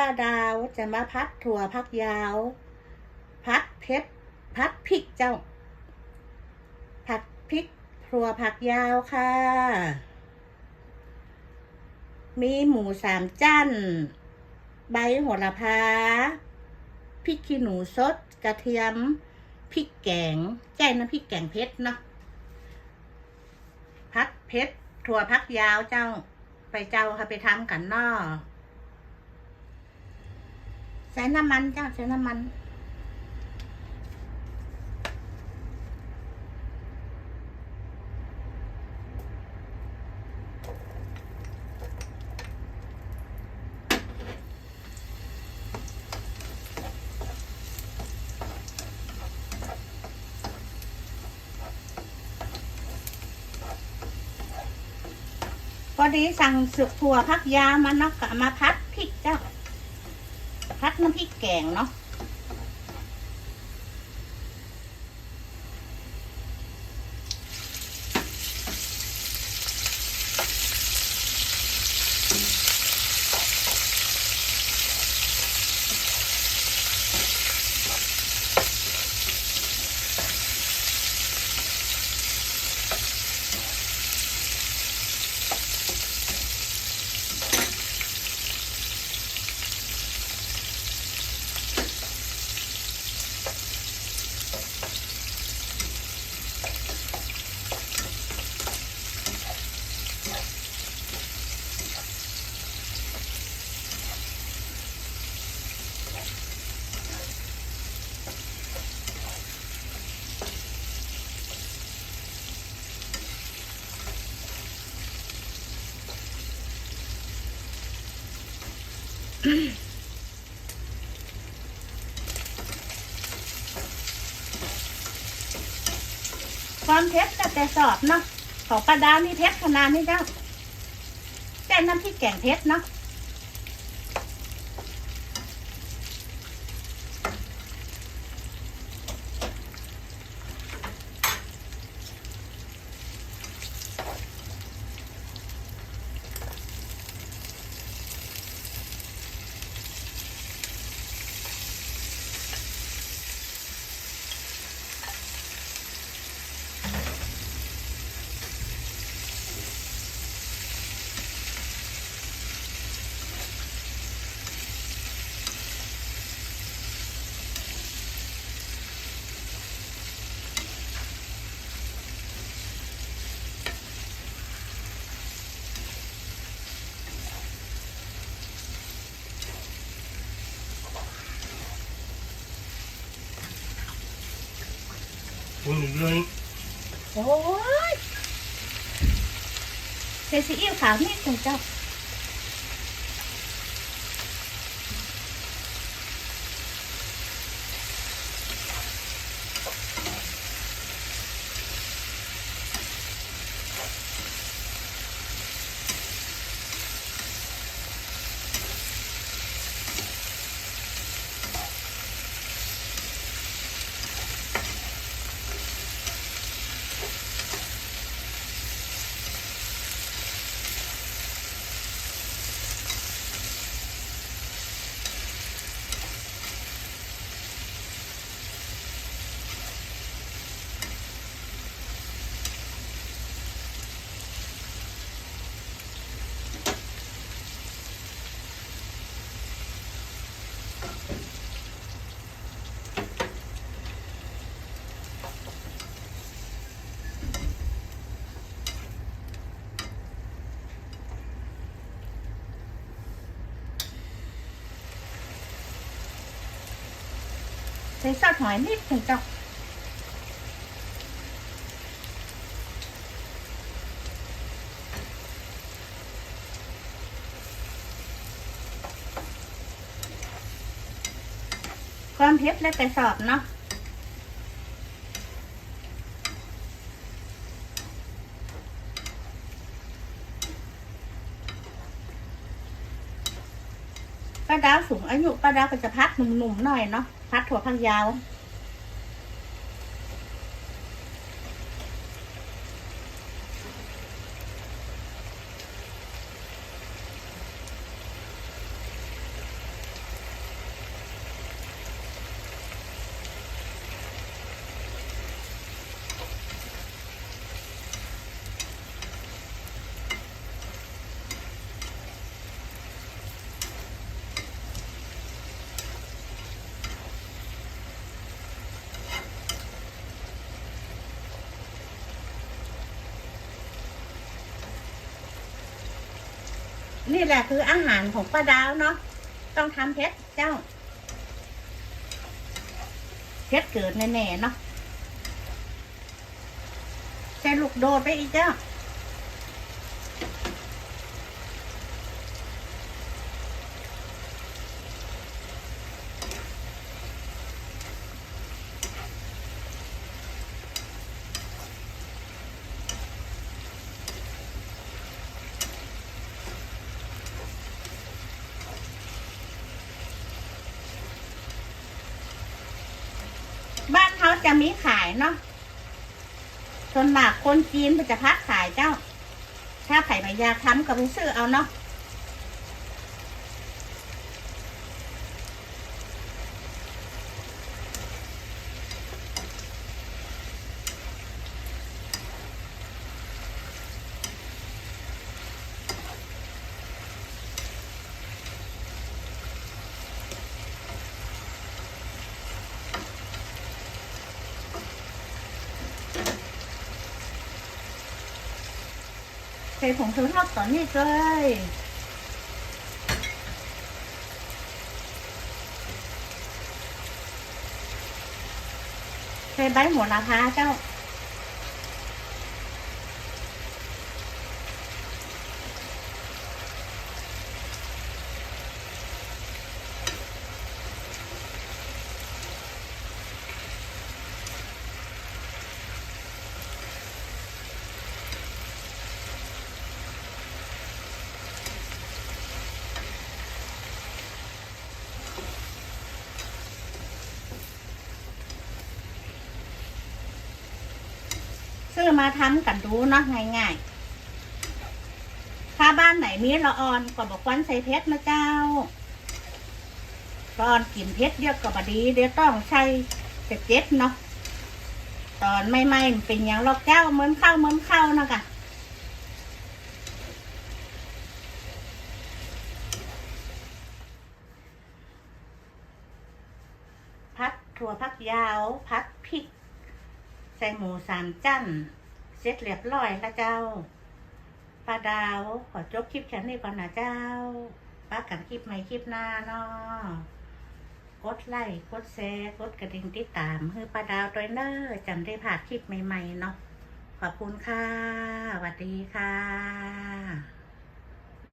ป้าดาวจะมาพัดถั่วพักยาว พัดเพชรพัดพริกเจ้า ผัดพริกถั่วผักยาวค่ะ มีหมูสามจั่นใบโหระพาพริกขี้หนูสด กระเทียมพริกแกงแจ้น้ำพริกแกงเพชรเนาะพัดเพชรถั่วพักยาวเจ้าไปเจ้าค่ะไปทำกันเนอ ใส่น้ำมันเจ้าใส่น้ำมัน พอดีสั่งสึกถั่วพักยามาเนาะกะมาพัดพริกเจ้า พัดน้ำพริกแกงเนาะ ความเท็จแต่แต่สอบเนาะของปลาดาวนี่เท็จขนาดนี้เจ้าแต่น้ำพริกแกงเท็จเนาะ โอ้ยเส่ซีอิ๊วขาวนิดหนึ่งเจ้า ใส่ซอสหอยนิดหนึ่งจ้าความเผ็ดแล้วแต่สอบเนาะป้าดาวสูงอายุป้าดาวก็จะพัดหนุ่มๆหน่อยเนาะ พัดถั่วพังยาว นี่แหละคืออาหารของป้าดาวเนาะต้องทำเพชรเจ้า เพชรเกิดแน่ๆเนาะใส่ลูกโดดไปอีกเจ้า จะมีขายเนาะส่วนมากคนจีนมันจะพักขายเจ้า ถ้าไผ่ไม่ยากทำก็ไปซื้อเอาเนาะ ใส่ผงชูรสต่อนนี้เลยใส่ใบหัวนะคะเจ้า มาทำกันดูเนาะง่ายๆ ถ้าบ้านไหนมีละออนก็บอกวันใส่เพชรนะเจ้าละออนกินเพชรเยอะก็บดีเดี๋ยวต้องใช้เจ็ดเนาะ ตอนไม่ไม่เป็นอย่างลอกเจ้าเหมือนข้าวเหมือนข้าวนะกะพัดถั่วพักยาว พัดพริกใส่หมูสามจั่น เสร็จเรียบร้อยแล้วเจ้าป้าดาวขอจบคลิปแค่นี้ก่อนนะเจ้าป้ากันคลิปใหม่คลิปหน้าเนาะกดไลค์กดแชร์กดกระดิ่งติดตามคือป้าดาวตัวเนอร์จำได้ผ่านคลิปใหม่ๆเนาะขอบคุณค่ะสวัสดีค่ะ